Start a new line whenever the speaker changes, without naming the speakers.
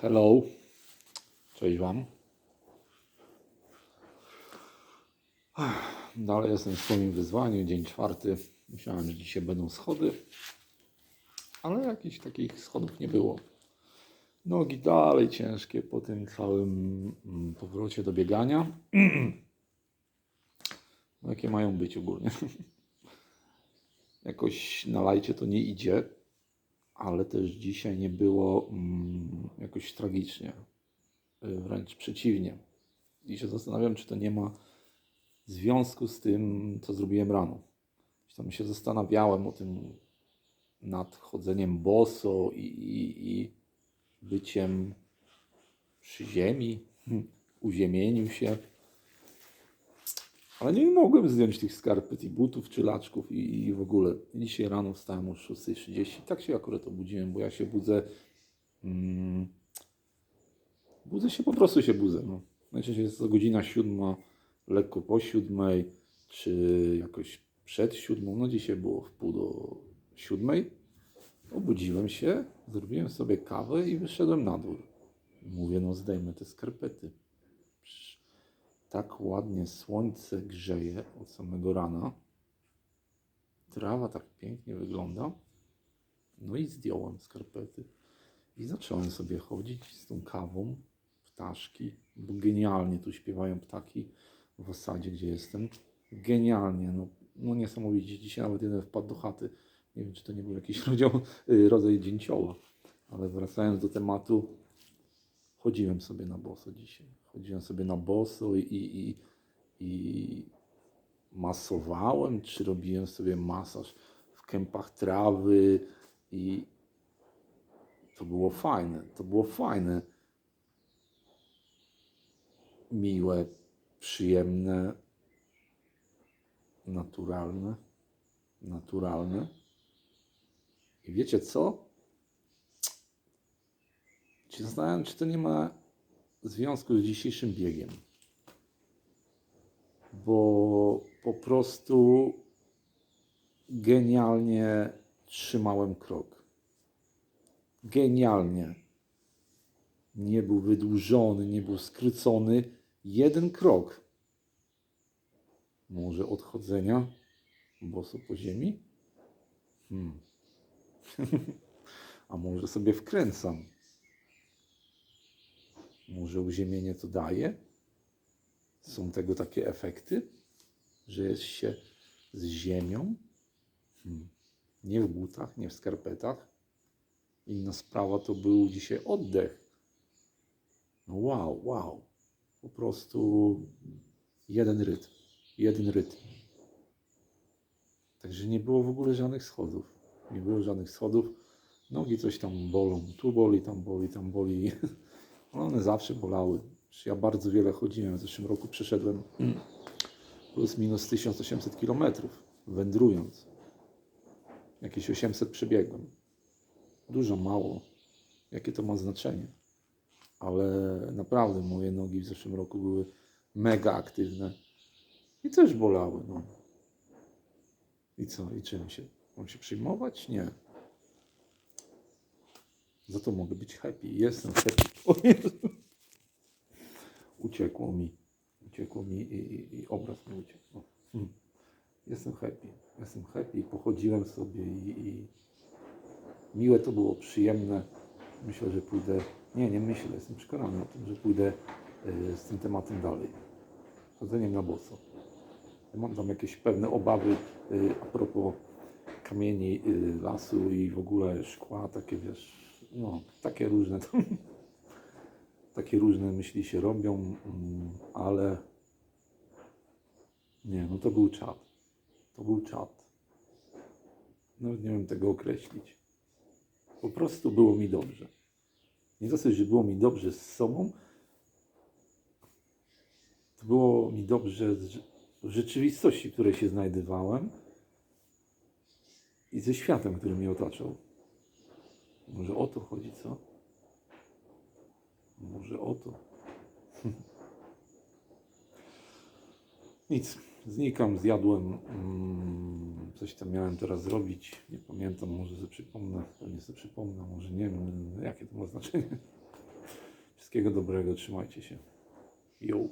Hello. Cześć Wam. Dalej jestem w swoim wyzwaniu, dzień czwarty. Myślałem, że dzisiaj będą schody, ale jakichś takich schodów nie było. Nogi dalej ciężkie po tym całym mm, powrocie do biegania. No, jakie mają być ogólnie. Jakoś na lajcie to nie idzie, ale też dzisiaj nie było mm, jakoś tragicznie. Y, Wręcz przeciwnie. I się zastanawiam, czy to nie ma związku z tym, co zrobiłem rano. Tam się zastanawiałem o tym nad chodzeniem boso i, i, i byciem przy ziemi, uziemienił się. Ale nie mogłem zdjąć tych skarpet i butów, czy laczków i, i w ogóle. Dzisiaj rano wstałem o 6.30. Tak się akurat obudziłem, bo ja się budzę. Mm, budzę się, po prostu się budzę. No. Najczęściej jest to godzina siódma, lekko po siódmej, czy jakoś przed siódmą. No dzisiaj było w pół do siódmej. Obudziłem się, zrobiłem sobie kawę i wyszedłem na dwór. Mówię, no zdejmę te skarpety. Tak ładnie słońce grzeje od samego rana. Trawa tak pięknie wygląda. No i zdjąłem skarpety. I zacząłem sobie chodzić z tą kawą, ptaszki, bo genialnie tu śpiewają ptaki w osadzie, gdzie jestem. Genialnie, no, no niesamowicie. Dzisiaj nawet jeden wpadł do chaty. Nie wiem, czy to nie był jakiś rodzaj, rodzaj dzięcioła. Ale wracając do tematu, chodziłem sobie na boso dzisiaj. Chodziłem sobie na boso i, i, i, masowałem, czy robiłem sobie masaż w kępach trawy i to było fajne. To było fajne. Miłe, przyjemne, naturalne. Naturalne. I wiecie co? Się zastanawiam, czy to nie ma związku z dzisiejszym biegiem. Bo po prostu genialnie trzymałem krok. Genialnie. Nie był wydłużony, nie był skrócony. Jeden krok. Może odchodzenia boso po ziemi? Hmm. A może sobie wkręcam? Może uziemienie to daje? Są tego takie efekty, że jest się z ziemią? Hmm. Nie w butach, nie w skarpetach. Inna sprawa to był dzisiaj oddech. No wow, wow. Po prostu jeden rytm. Jeden rytm. Także nie było w ogóle żadnych schodów. Nie było żadnych schodów. Nogi coś tam bolą. Tu boli, tam boli, tam boli. One zawsze bolały. Ja bardzo wiele chodziłem. W zeszłym roku przeszedłem plus minus 1800 km wędrując. Jakieś 800 przebiegłem. Dużo, mało. Jakie to ma znaczenie. Ale naprawdę moje nogi w zeszłym roku były mega aktywne. I też bolały. No. I co? I czym się? Mam się przyjmować? Nie. Za to mogę być happy. Jestem happy. Uciekło mi. Uciekło mi i, i, i obraz mi uciekł. Hmm. Jestem happy. Jestem happy. Pochodziłem sobie i, i miłe to było, przyjemne. Myślę, że pójdę. Nie, nie myślę, jestem przekonany o tym, że pójdę y, z tym tematem dalej. Chodzeniem na boso. Mam tam jakieś pewne obawy y, a propos kamieni, y, lasu i w ogóle szkła, takie wiesz, no, takie różne tam, takie różne myśli się robią, mm, ale nie, no to był czat. To był czat. Nawet nie wiem tego określić. Po prostu było mi dobrze. Nie dosyć, że było mi dobrze z sobą, to było mi dobrze w rzeczywistości, w której się znajdowałem i ze światem, który mnie otaczał. Może o to chodzi, co? Może o to. Nic, znikam, zjadłem. Mm, coś tam miałem teraz zrobić. Nie pamiętam, może sobie przypomnę. Pewnie sobie przypomnę, może nie wiem, jakie to ma znaczenie. Wszystkiego dobrego, trzymajcie się. Jo.